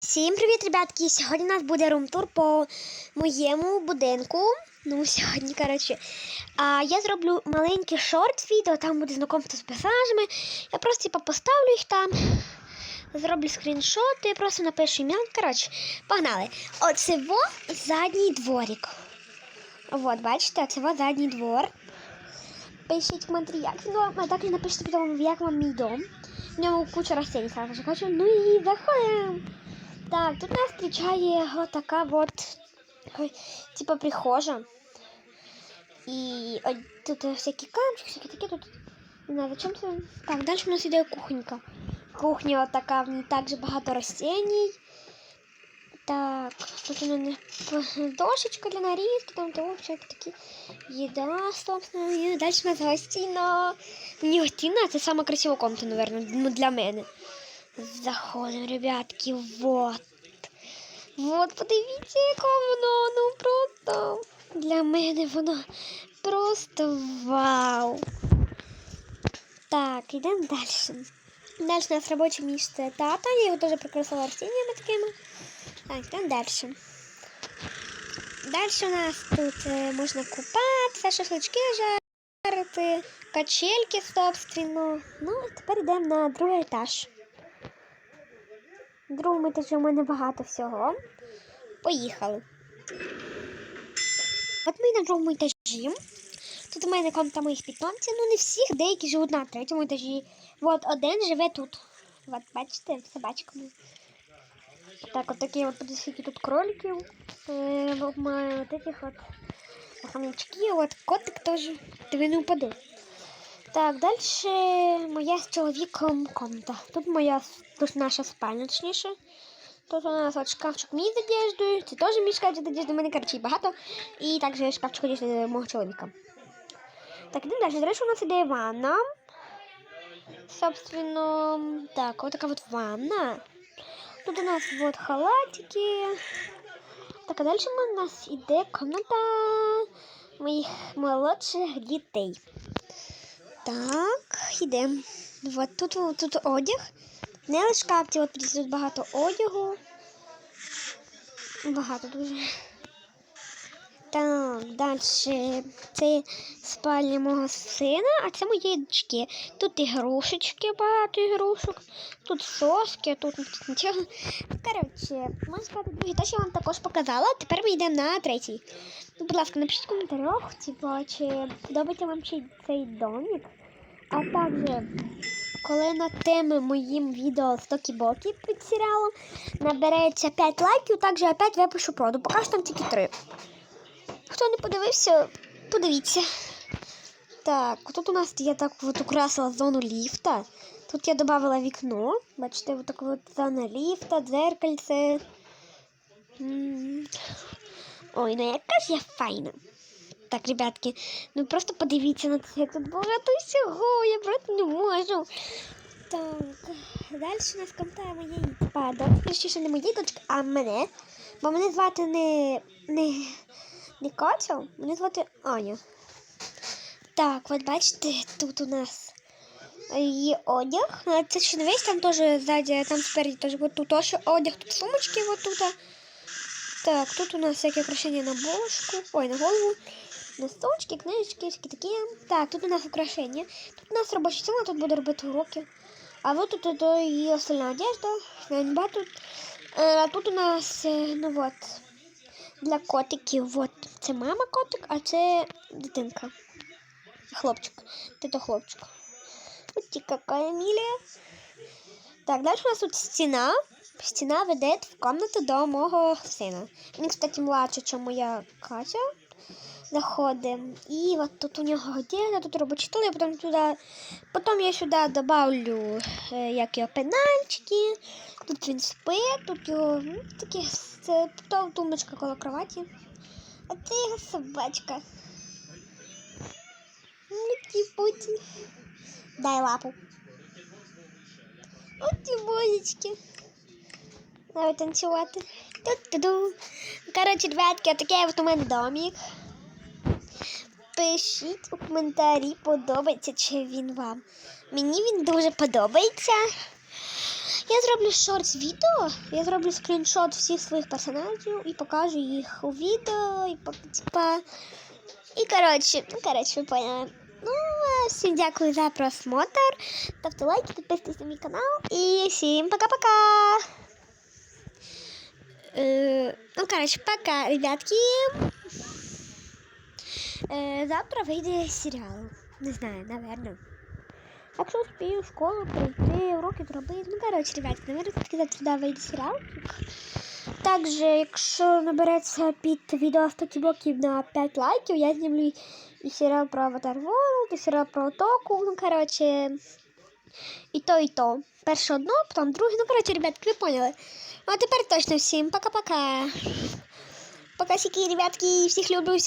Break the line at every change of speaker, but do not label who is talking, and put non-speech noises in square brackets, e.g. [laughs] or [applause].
Всім привіт, ребятки! Сьогодні у нас буде румтур по моєму будинку. Ну, [laughs] сьогодні, коротше, а, я зроблю маленький шорт відео, там буде знайомство з персонажами. Я просто типу, поставлю їх там, зроблю скріншоти, просто напишу ім'я. Коротше, погнали. Оце во задній дворик. От, бачите, це во задній двор. Пишіть коментарі, як він вам, а також напишіть як вам мій дом. В ньому куча рослин, сразу кажу. Ну і заходимо. Так, тут нас встречає вот така вот, типа прихожа. І тут всякі камчики, всякі такі тут. Не знаю, зачем це. Так, далі у нас іде кухонька. Кухня така, в ній також багато растений. Так, тут у мене дошечка для нарізки, там топчик, такі їда, собственно, і далі у нас гостіна. Мені гостіна це сама красива комната, наверное, для мене. Заходимо, ребятки, вот. Вот, подивіться, яка воно, ну просто для мене воно просто вау. Так, йдемо далі. Далі у нас робоче місце тата, я його теж прикрасила растіннями такими. Так, йдемо далі. Далі у нас тут е, можна купатися, шашлички жарити, качельки, собственно. Ну, і тепер йдемо на другий етаж. Другому етажі у мене багато всього. Поїхали. От ми на другому етажі. Тут у мене комната моїх питомців. Ну, не всіх, деякі живуть на третьому етажі. От один живе тут. От, бачите, собачка. моя. Так, от такі от подивіться, тут кроликів. Е, от маю от таких от хомячки, от котик теж. Ти не упаде. Так, далі моя з чоловіком комната. Тут моя тут наша спальня, точніше. Тут у нас от шкафчик мій з одеждою. Це теж мій шкафчик з одеждою, мене короче, багато. І також шкафчик одежди мого чоловіка. Так, ідемо далі. Далі у нас іде ванна. Собственно, так, вот такая вот ванна. Тут у нас вот халатики. Так, а далі у нас іде комната моїх молодших дітей. Так, йдемо. Тут, тут одяг. Не лише шкафці, от тут багато одягу. Багато дуже. Так, далі це спальня мого сина, а це моєї дочки. Тут ігрушечки, багато ігрушок, тут соски, тут нічого. Коротше, можна сказати, другий теж я вам також показала. Тепер ми йдемо на третій. Ну, будь ласка, напишіть в коментарях, типу, чи подобається вам цей домик. А також, коли на теми моїм відео Стокі-Бокі під серіалом набереться 5 лайків, також опять випишу проду. Поки що там тільки 3. Хто не подивився, подивіться. Так, тут у нас я так от украсила зону ліфта. Тут я додавала вікно. Бачите, вот так от зона ліфта, дзеркальце. Ой, ну яка ж я файна. Так, ребятки, ну просто подивіться на це, тут багато всього, я просто не можу. Так, далі у нас комта моєї падок. Точніше, не моєї дочки, а мене. Бо мене звати не, не, не Катя, мене звати Аня. Так, от бачите, тут у нас є одяг. Це ще не весь, там теж ззаді, там спереді теж от тут теж одяг, тут сумочки вот тут. Так, тут у нас всякі украшення на бошку, ой, на голову. Носочки, книжечки, всякі такі. Так, тут у нас украшення. Тут у нас робоча стіна, тут буде робити уроки. А вот тут это и остальная одежда. Ганьба тут. Е, А тут у нас, е, ну вот, для котиків. Вот, це мама котик, а це дитинка. Хлопчик. Це хлопчик. Ось какая милая. Так, дальше у нас тут стіна. Стіна веде в комнату до мого сина. Він, кстати, младший, ніж моя Катя. Заходимо. І от тут у нього одежда, тут робочий стол, я потім туди. Потім я сюди добавлю е, як його пенальчики. Тут він спить, тут його ну, такі це тут тумбочка коло кроваті. А це його собачка. Муті путі. Дай лапу. От ті бозічки. Давай танцювати. Ту-ту-ду. Коротше, ребятки, отакий от у мене домик. Пишіть у коментарі, подобається чи він вам. Мені він дуже подобається. Я зроблю шортс відео, я зроблю скріншот всіх своїх персонажів і покажу їх у відео, і типа. І коротше, ну коротше, ви поняли. Ну, всім дякую за просмотр. Ставте лайки, підписуйтесь на мій канал. І всім пока-пока. Е, ну, коротше, пока, ребятки. Е, завтра вийде серіал. Не знаю, наверное. Якщо успію в школу прийти, уроки зробити. Ну, коротше, ребятки, наверное, завтра да, вийде серіал. Також, якщо набереться під відео 100 блоків на 5 лайків, я знімлю і серіал про Аватар World, і серіал про Току. Ну, коротше, і то, і то. Перше одно, потім друге. Ну, коротше, ребятки, ви поняли. Ну, а тепер точно всім пока-пока. Пока, сіки, ребятки, всіх люблю.